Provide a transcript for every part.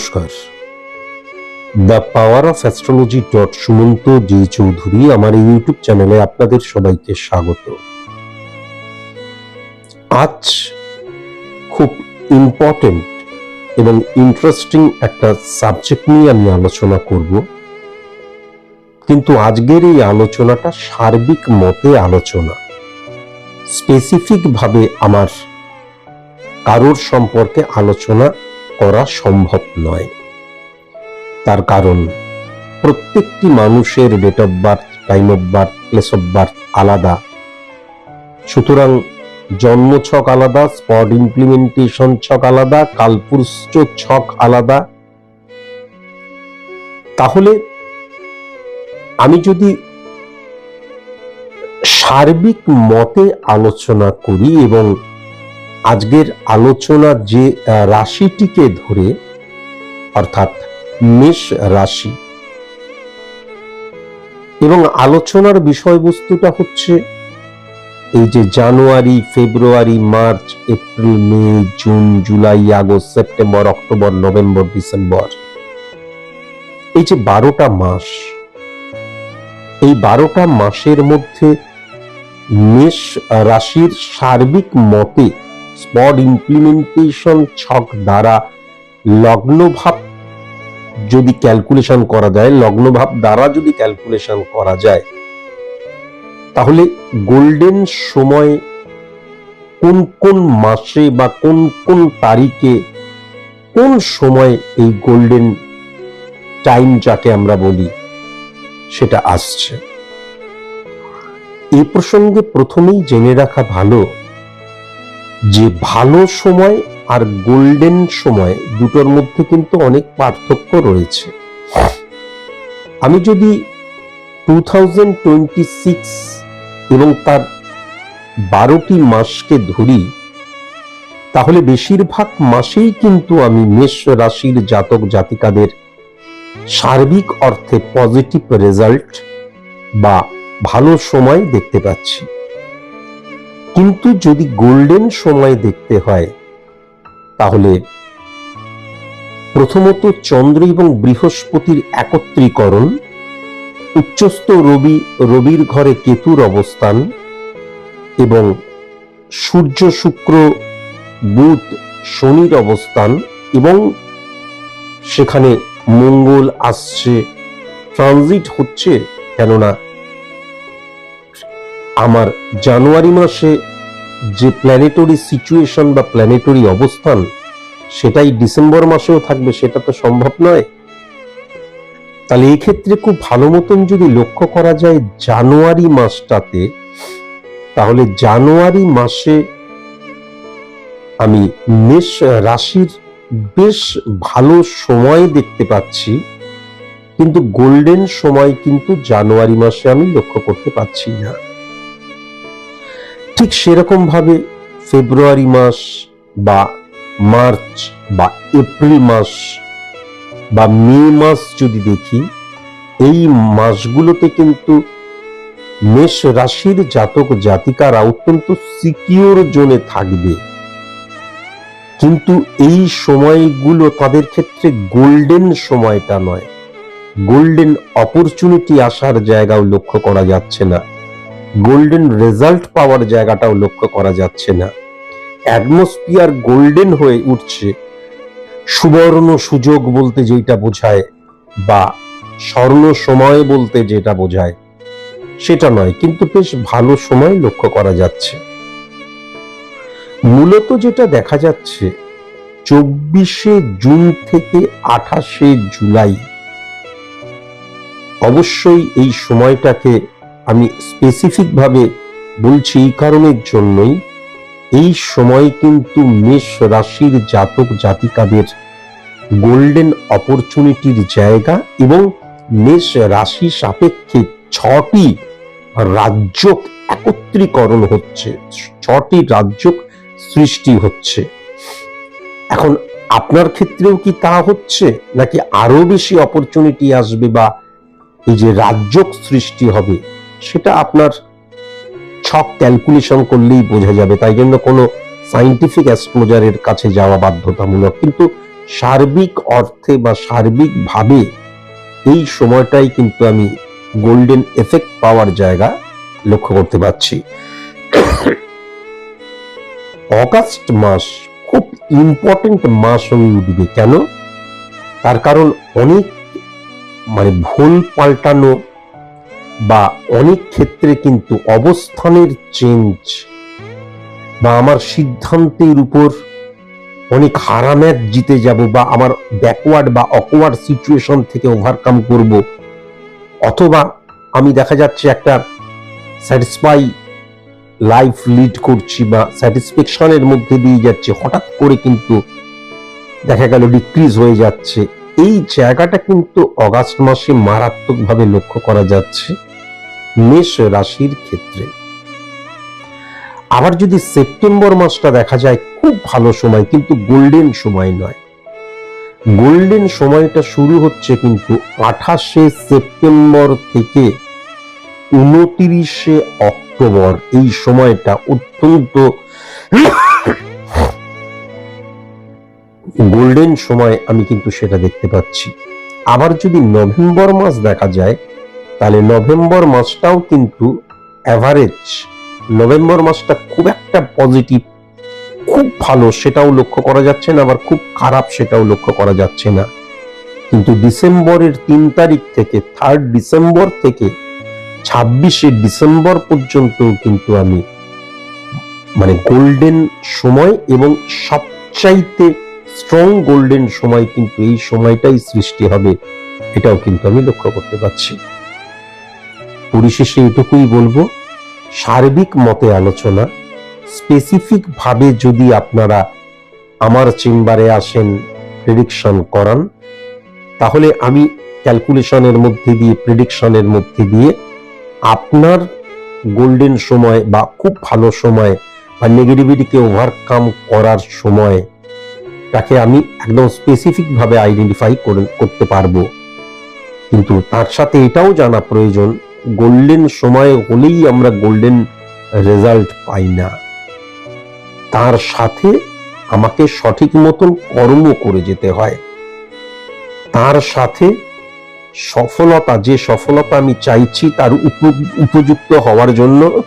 নমস্কার। The power of astrology dot Sumanta ji Chowdhury আমার এই ইউটিউব চ্যানেলে আপনাদের সবাইকে স্বাগত। আজ খুব ইম্পর্টেন্ট এবং ইন্টারেস্টিং একটা সাবজেক্ট নিয়ে আমি আলোচনা করব। কিন্তু আজকের এই আলোচনাটা সার্বিক মতে আলোচনা। স্পেসিফিক ভাবে আমার কারোর সম্পর্কে আলোচনা করা সম্ভব নয়। তার কারণ, প্রত্যেকটি মানুষের date of birth time of birth place of birth আলাদা। সুতরাং জন্ম ছক আলাদা স্পট ইমপ্লিমেন্টেশন ছক আলাদা কালপুরুষ ছক আলাদা। তাহলে আমি যদি সার্বিক মতে আলোচনা করি এবং আজকের আলোচনা যে রাশিটিকে ধরে, অর্থাৎ মেষ রাশি, এবং আলোচনার বিষয়বস্তুটা হচ্ছে এই যে January, February, March, April, May, June, July, August, September, October, November, December, এই যে বারোটা মাস, এই বারোটা মাসের মধ্যে মেষ রাশির সার্বিক মতে স্পট ইমপ্লিমেন্টেশন ছক দ্বারা লগ্নভাব যদি ক্যালকুলেশন করা যায়, লগ্নভাব দ্বারা যদি ক্যালকুলেশন করা যায়, তাহলে গোল্ডেন সময় কোন কোন মাসে বা কোন কোন তারিখে কোন সময় এই গোল্ডেন টাইম যাকে আমরা বলি, সেটা আসছে? এই প্রসঙ্গে প্রথমেই জেনে রাখা ভালো যে ভালো সময় আর গোল্ডেন সময় দুটোর মধ্যে কিন্তু অনেক পার্থক্য রয়েছে। আমি যদি টু এবং তার বারোটি মাসকে ধরি, তাহলে বেশিরভাগ মাসেই কিন্তু আমি মেষ রাশির জাতক জাতিকাদের সার্বিক অর্থে পজিটিভ রেজাল্ট বা ভালো সময় দেখতে পাচ্ছি। কিন্তু যদি গোল্ডেন সময় দেখতে হয়, তাহলে প্রথমত চন্দ্র এবং বৃহস্পতির একত্রীকরণ, উচ্চস্থ রবি, রবির ঘরে কেতুর অবস্থান এবং সূর্য, শুক্র, বুধ, শনির অবস্থান এবং সেখানে মঙ্গল আসছে, ট্রানজিট হচ্ছে কেননা আমার জানুয়ারি মাসে যে প্ল্যানেটরি সিচুয়েশন বা প্ল্যানেটরি অবস্থান, সেটাই ডিসেম্বর মাসেও থাকবে, সেটা তো সম্ভব নয়। তাহলে এই ক্ষেত্রে খুব ভালো মতন যদি লক্ষ্য করা যায় জানুয়ারি মাসটাতে, তাহলে জানুয়ারি মাসে আমি মেষ রাশির বেশ ভালো সময় দেখতে পাচ্ছি, কিন্তু গোল্ডেন সময় কিন্তু জানুয়ারি মাসে আমি লক্ষ্য করতে পারছি না। ঠিক সেরকম ভাবে ফেব্রুয়ারি মাস বা মার্চ বা এপ্রিল মাস বা মে মাস যদি দেখি, এই মাসগুলোতে কিন্তু মেষ রাশির জাতক জাতিকারা অত্যন্ত সিকিউর জোনে থাকবে। কিন্তু এই সময়গুলো তাদের ক্ষেত্রে গোল্ডেন সময়টা নয়। গোল্ডেন অপরচুনিটি আসার জায়গাও লক্ষ্য করা যাচ্ছে না। গোল্ডেন রেজাল্ট পাওয়ার জায়গাটাও লক্ষ্য করা যাচ্ছে না। অ্যাটমসফিয়ার গোল্ডেন হয়ে উঠছে। সুবর্ণ সুযোগ বলতে যেটা বোঝায় বা স্বর্ণ সময় বলতে যেটা বোঝায়, সেটা নয়, কিন্তু বেশ ভালো সময় লক্ষ্য করা যাচ্ছে। মূলত যেটা দেখা যাচ্ছে, চব্বিশে জুন থেকে আঠাশে জুলাই। অবশ্যই এই সময়টাকে আমি স্পেসিফিক ভাবে বলছি এই কারণের জন্যই, এই সময় কিন্তু মেষ রাশির জাতক জাতিকাদের গোল্ডেন অপরচুনিটির জায়গা এবং মেষ রাশি সাপেক্ষে ছটি রাজ্য একত্রীকরণ হচ্ছে, ছটি রাজ্য সৃষ্টি হচ্ছে। এখন আপনার ক্ষেত্রেও কি তা হচ্ছে, নাকি আরও বেশি অপরচুনিটি আসবে বা এই যে রাজ্য সৃষ্টি হবে? সেটা আপনার ছক ক্যালকুলেশন করলেই বোঝা যাবে। তাই জন্য কোনো সাইন্টিফিক অ্যাস্ট্রোলজারের কাছে যাওয়া বাধ্যতামূলক। কিন্তু সার্বিক অর্থে বা সার্বিকভাবে এই সময়টাই কিন্তু আমি গোল্ডেন এফেক্ট পাওয়ার জায়গা লক্ষ্য করতে পারছি। অগাস্ট মাস খুব ইম্পর্টেন্ট মাস হয়ে উঠবে। কেন? তার কারণ অনেক মানে ভুল পাল্টানো বা অনেক ক্ষেত্রে কিন্তু অবস্থানের চেঞ্জ বা আমার সিদ্ধান্তের উপর অনেক হারা ম্যাচ জিতে যাব বা আমার ব্যাকওয়ার্ড বা অকওয়ার্ড সিচুয়েশন থেকে ওভারকাম করব। অথবা আমি দেখা যাচ্ছে একটা স্যাটিসফাই লাইফ লিড করছি বা স্যাটিসফ্যাকশনের মধ্যে দিয়ে যাচ্ছে, হঠাৎ করে কিন্তু দেখা গেল ডিক্রিজ হয়ে যাচ্ছে। এই জায়গাটা কিন্তু অগাস্ট মাসে মারাত্মকভাবে লক্ষ্য করা যাচ্ছে। মেষ রাশির ক্ষেত্রে। আবার যদি সেপ্টেম্বর মাসটা দেখা যায়, খুব ভালো সময়, কিন্তু গোল্ডেন সময় নয়। গোল্ডেন সময়টা শুরু হচ্ছে কিন্তু আঠাশে সেপ্টেম্বর থেকে উনতিরিশে অক্টোবর। এই সময়টা অত্যন্ত গোল্ডেন সময় আমি কিন্তু সেটা দেখতে পাচ্ছি। আবার যদি নভেম্বর মাস দেখা যায় তাহলে নভেম্বর মাসটাও কিন্তু অ্যাভারেজ নভেম্বর মাসটা খুব একটা পজিটিভ খুব ভালো সেটাও লক্ষ্য করা যাচ্ছে না, আবার খুব খারাপ সেটাও লক্ষ্য করা যাচ্ছে না। কিন্তু ডিসেম্বরের তিন তারিখ থেকে থার্ড ডিসেম্বর থেকে, ছাব্বিশে ডিসেম্বর পর্যন্ত কিন্তু আমি মানে গোল্ডেন সময় এবং সবচাইতে স্ট্রং গোল্ডেন সময় কিন্তু এই সময়টাই সৃষ্টি হবে, এটাও কিন্তু আমি লক্ষ্য করতে পারছি। পরিশেষে এটুকুই বলব, সার্বিক মতে আলোচনা স্পেসিফিক ভাবে যদি আপনারা আমার চেম্বারে আসেন প্রেডিকশন করান, তাহলে আমি ক্যালকুলেশনের মধ্যে দিয়ে প্রেডিকশনের মধ্যে দিয়ে আপনার গোল্ডেন সময় বা খুব ভালো সময় বা নেগেটিভিটিকে ওভারকাম করার সময় তাকে আমি একদম স্পেসিফিকভাবে আইডেন্টিফাই করতে পারব। কিন্তু তার সাথে এটাও জানা প্রয়োজন গোল্ডেন সময় হলেই আমরা গোল্ডেন রেজাল্ট পাই না। তার সাথে আমাকে সঠিক মতন কর্ম করে যেতে হয়। তার সাথে সফলতা, যে সফলতা আমি চাইছি তার উপ- উপযুক্ত হওয়ার জন্য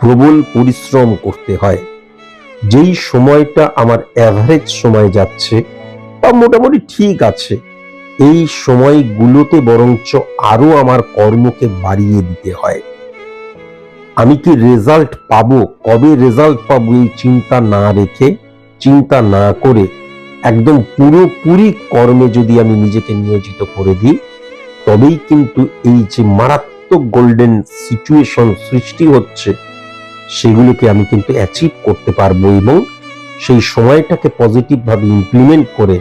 প্রবল পরিশ্রম করতে হয়। যেই সময়টা আমার অ্যাভারেজ সময় যাচ্ছে তা মোটামুটি ঠিক আছে। এই সময়গুলোতে বরঞ্চ আরও আমার কর্মকে বাড়িয়ে দিতে হয়। আমি কি রেজাল্ট পাবো? কবে রেজাল্ট পাবো এই চিন্তা না রেখে, চিন্তা না করে একদম পুরোপুরি কর্মে যদি আমি নিজেকে নিয়োজিত করে দিই, তবেই কিন্তু এই যে মারাত্মক গোল্ডেন সিচুয়েশন সৃষ্টি হচ্ছে, সেগুলোকে আমি কিন্তু অ্যাচিভ করতে পারব এবং সেই সময়টাকে পজিটিভ ভাবে ইমপ্লিমেন্ট করে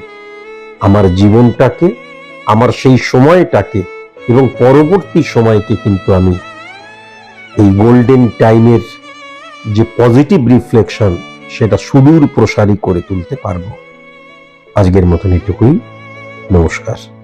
আমার জীবনটাকে আমার সেই সময়টাকে এবং পরবর্তী সময়কে কিন্তু আমি এই গোল্ডেন টাইমের যে পজিটিভ রিফ্লেকশন সেটা সুদূর প্রসারী করে তুলতে পারব। আজকের মতন এটুকুই। নমস্কার।